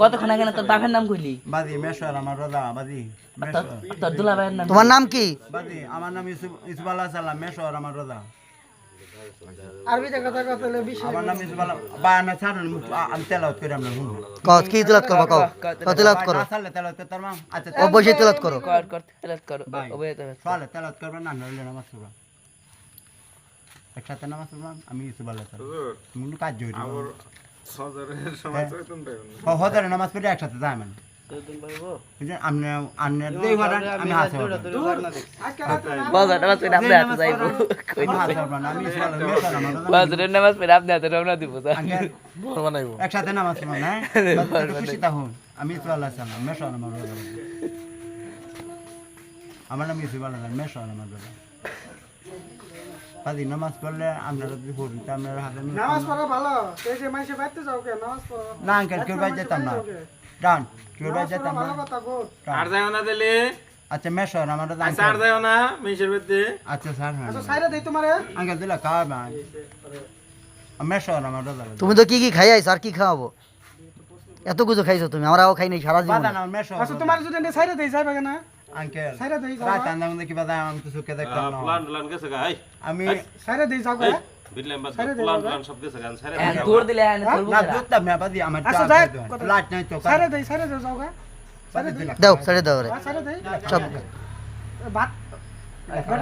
কতক্ষণ আগে না তোর বাপের নাম কইলি? বাদি মেশর আমার রোজা বাদি তোর দুলা ভাইয়ের নাম তোমার নাম কি? বাদি আমার নাম ইউসুফ ইউসুফ আল্লাহ সাল্লাম মেশর আমার রোজা। আরবিতে কথা কথা হলে? বিশ আমার নাম ইউসুফ আল্লাহ বা না ছাড়ুন আমি তেলাওয়াত করে আমরা শুনব কও কি তিলাত করব কও? কও তিলাত করো। আসলে তেলাওয়াত করতে পারবা? আচ্ছা ও বসে তিলাত করো। কর কর হেলাত কর। ও বইতে হবে সকালে তেলাওয়াত করবেন না নইলে নামাজ পড়বা। একসাথে নামাজ পড়বা আমি ইউসুফ আল্লাহ সাল্লাম তুমি কাজ জড়ি সদরের সময় তো তুমি হজারে নামাজ পড়ে একসাথে যাই মানে একসাথে নামাজ পড়ো না খুশি থাকুন। আমি ইউসুফ আল্লাহ সাল্লাম আমার নাম ইউসুফ আল্লাহ মেশর আমার নামাজ পড়লে আপনারা যদি পড়ুন তা আপনারা হাতে নিয়ে- নামাজ পড়া ভালো। এই যে মাইসে বাইতে যাও কে নামাজ পড়ো। না আঙ্কেল কেউ বাইর যেতাম না। ডান কেউ বাইর নামাজ যেতাম না। আর যাও না দিলে আচ্ছা আমার আচ্ছা আর আঙ্কেল। যাও না মেশের বেতে আচ্ছা স্যার হ্যাঁ। আচ্ছা সাইরা দেই তোমারে। আঙ্কেল দিলা খাওয়া ভাই মেশর আমার তুমি তো কি কি খাই আইছো আর কি খাওয়াবো? এত কিছু খাইছো তুমি? আমরাও খাই নাই সারা জীবন না আচ্ছা তোমার যদি এনে সাইরা দেই যাবে কেন? আঙ্কেল সাইরা দেই যাও। রাত আন্দাম দেখি বাদা আমি তো চোখে দেখতাম না। প্লান প্লান গেছে গাই আমি সাইরা দেই যাও কে বিললাম বাস প্লান প্লান সব গেছে গান সারে হ্যাঁ দৌড় দিলে না বুঝা। দুধটা মে বাদি আমার আচ্ছা, যাই, খেতে। কথা- লাইট নাই তো সাইরা দেই সাইরা দেই যাও কে দাও ছেড়ে দাও রে সাইরা দেই। সব ভাত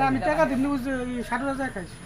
আমি টাকা দিন ষাট হাজার খাইছি।